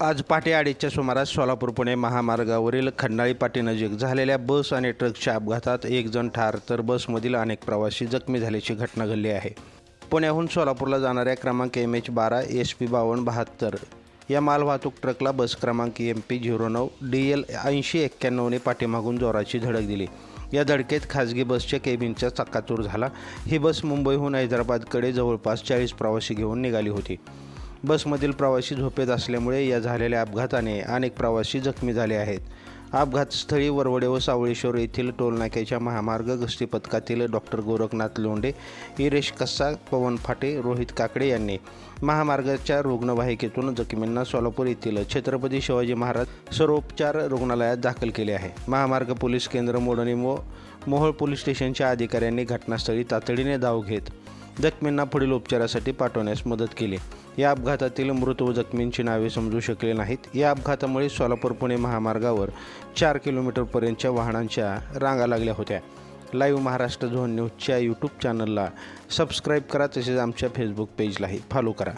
आज पहाटे अडीचच्या सुमारास सोलापूर पुणे महामार्गावरील खंडाळी पाटीनजीक झालेल्या बस आणि ट्रकच्या अपघातात एक जण ठार तर बसमधील अनेक प्रवासी जखमी झाल्याची घटना घडली आहे. पुण्याहून सोलापूरला जाणाऱ्या क्रमांक एम एच बारा एस पी बावन्न बहात्तर या मालवाहतूक ट्रकला बस क्रमांक एम पी झिरो नऊ डी एल ऐंशी एक्क्याण्णवने पाठीमागून जोराची धडक दिली. या धडकेत खाजगी बसच्या केबिनचा चक्काचूर झाला. ही बस मुंबईहून हैदराबादकडे जवळपास चाळीस प्रवासी घेऊन निघाली होती. बसमधील प्रवासी झोपेत असल्यामुळे या झालेल्या अपघाताने अनेक प्रवासी जखमी झाले आहेत. अपघातस्थळी वरवडे व सावळेश्वर येथील टोलनाक्याच्या महामार्ग गस्ती पथकातील डॉक्टर गोरखनाथ लोंढे इरेश कस्सा पवन फाटे रोहित काकडे यांनी महामार्गाच्या रुग्णवाहिकेतून जखमींना सोलापूर येथील छत्रपती शिवाजी महाराज सर्वोपचार रुग्णालयात दाखल केले आहे. महामार्ग पोलीस केंद्र मोडणी व मोहोळ पोलीस स्टेशनच्या अधिकाऱ्यांनी घटनास्थळी तातडीने धाव घेत जखमींना पुढील उपचारासाठी पाठवण्यास मदत केली. या अपघातातील मृत व जखमींची नावे समजू शकले नाहीत. या अपघातामुळे सोलापूर पुणे महामार्गावर चार किलोमीटरपर्यंतच्या वाहनांच्या रांगा लागल्या होत्या. लाईव्ह महाराष्ट्र झोन न्यूजच्या यूट्यूब चॅनलला सबस्क्राईब करा तसेच आमच्या फेसबुक पेजलाही फॉलो करा.